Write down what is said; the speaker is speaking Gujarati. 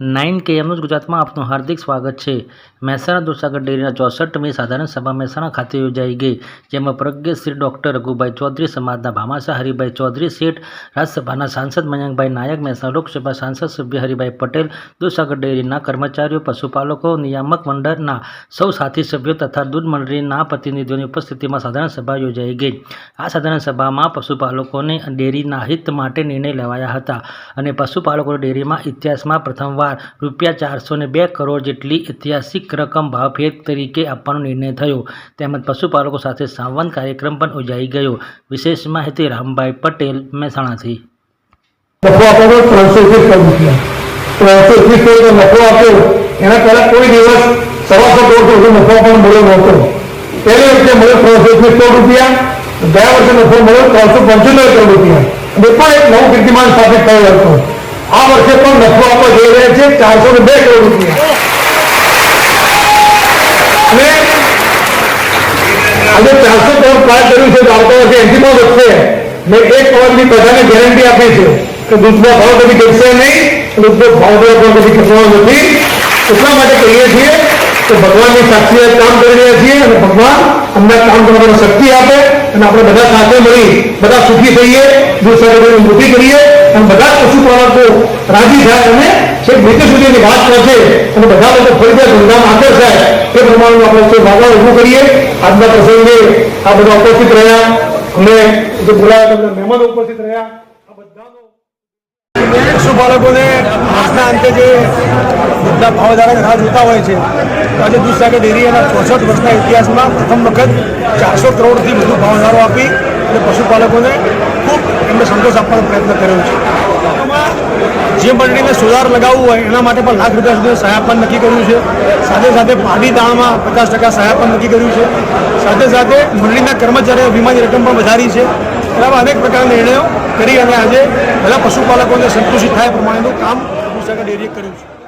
નાઇન કે એમનું ગુજરાતમાં આપનું હાર્દિક સ્વાગત છે. મહેસાણા દૂધસાગર ડેરીના ચોસઠમી સાધારણ સભા મહેસાણા ખાતે યોજાઈ ગઈ, જેમાં પ્રજ્ઞશ્રી ડૉક્ટર રઘુભાઈ ચૌધરી, સમાજના ભામાસા હરિભાઈ ચૌધરી શેઠ, રાજ્યસભાના સાંસદ મયંકભાઈ નાયક, મહેસાણા લોકસભા સાંસદ સભ્ય હરિભાઈ પટેલ, દૂધસાગર ડેરીના કર્મચારીઓ, પશુપાલકો, નિયામક મંડળના સૌ સાથી સભ્યો તથા દૂધ મંડળીના પ્રતિનિધિઓની ઉપસ્થિતિમાં સાધારણ સભા યોજાઈ ગઈ. આ સાધારણ સભામાં પશુપાલકોને ડેરીના હિત માટે નિર્ણય લેવાયા હતા અને પશુપાલકો ડેરીમાં ઇતિહાસમાં પ્રથમવાર રૂપિયા ચારસો બે કરોડ જેટલી ઐતિહાસિક રકમ ભાવભેદ તરીકે આપવાનો નિર્ણય થયો. તેમજ પશુપાલકો સાથે સંવાદ કાર્યક્રમ પણ યોજાઈ ગયો. વિશેષ માહિતી રામભાઈ પટેલ, મહેસાણાથી. કોઈ દિવસ સવાસો પણ મળ્યો નહોતો. પહેલી વખતે મળ્યો ત્રણસો એકવીસ કરોડ રૂપિયા. ગયા વર્ષે નફો મળ્યો ત્રણસો પંચોતેર કરોડ રૂપિયા. એ પણ એક નવું કીર્તિમાન સ્થાપિત થયો હતો. આ વર્ષે પણ નફો આપવા જઈ રહ્યા છે ચારસો ને બે કરોડ રૂપિયા અને આજે ચારસો કરોડ પાર કર્યું છે તો આવતા વર્ષે એસી પણ વધશે મેં એક કરોડની બધાને ગેરંટી આપી છે કે દૂધનો ભાવ કદી ઘટશે નહીં દૂધનો ભાવ પણ કદી ઘટવાનો નથી એટલા માટે કહીએ છીએ કે ભગવાનની સાક્ષીએ કામ કરી રહ્યા છીએ અને ભગવાન અમને કામ કરવાની શક્તિ આપે અને આપણે બધા સાથે મળી બધા સુખી થઈએ દૂધ સાથે વૃદ્ધિ કરીએ અને બધા પશુપાલકો રાજી થાય અને છેક નીચે સુધીની વાત પહોંચે અને બધા લોકો ફરીથી ધંધામાં થાય. એ પ્રમાણેનું આપણે કોઈ ભાગા ઊભું કરીએ, આજના પ્રસંગે આ બધા ઉપસ્થિત રહ્યા. અમે જે બોલાયા બધા મહેમાનો ઉપસ્થિત રહ્યા. આ બધાનો પશુપાલકોને આજના અંતે જે બધા ભાવ વધારા રાહ જોતા હોય છે, તો આજે દૂધસાગર ડેરી એના ચોસઠ વર્ષના ઇતિહાસમાં પ્રથમ વખત ચારસો કરોડથી વધુ ભાવધારો આપી અને પશુપાલકોને એમને સંતોષ આપવાનો પ્રયત્ન કર્યો છે. જે મંડળીને સોલાર લગાવવું હોય, એના માટે પણ લાખ રૂપિયા સુધી સહાય પણ નક્કી કર્યું છે. સાથે સાથે પાડી દાણમાં પચાસ ટકા સહાય પણ નક્કી કર્યું છે. સાથે સાથે મંડળીના કર્મચારીઓ વીમાની રકમ પણ વધારી છે. એવા અનેક પ્રકારના નિર્ણયો કરી અને આજે બધા પશુપાલકોને સંતુષિત થાય પ્રમાણેનું કામ દૂધસાગર ડેરીએ કર્યું છે.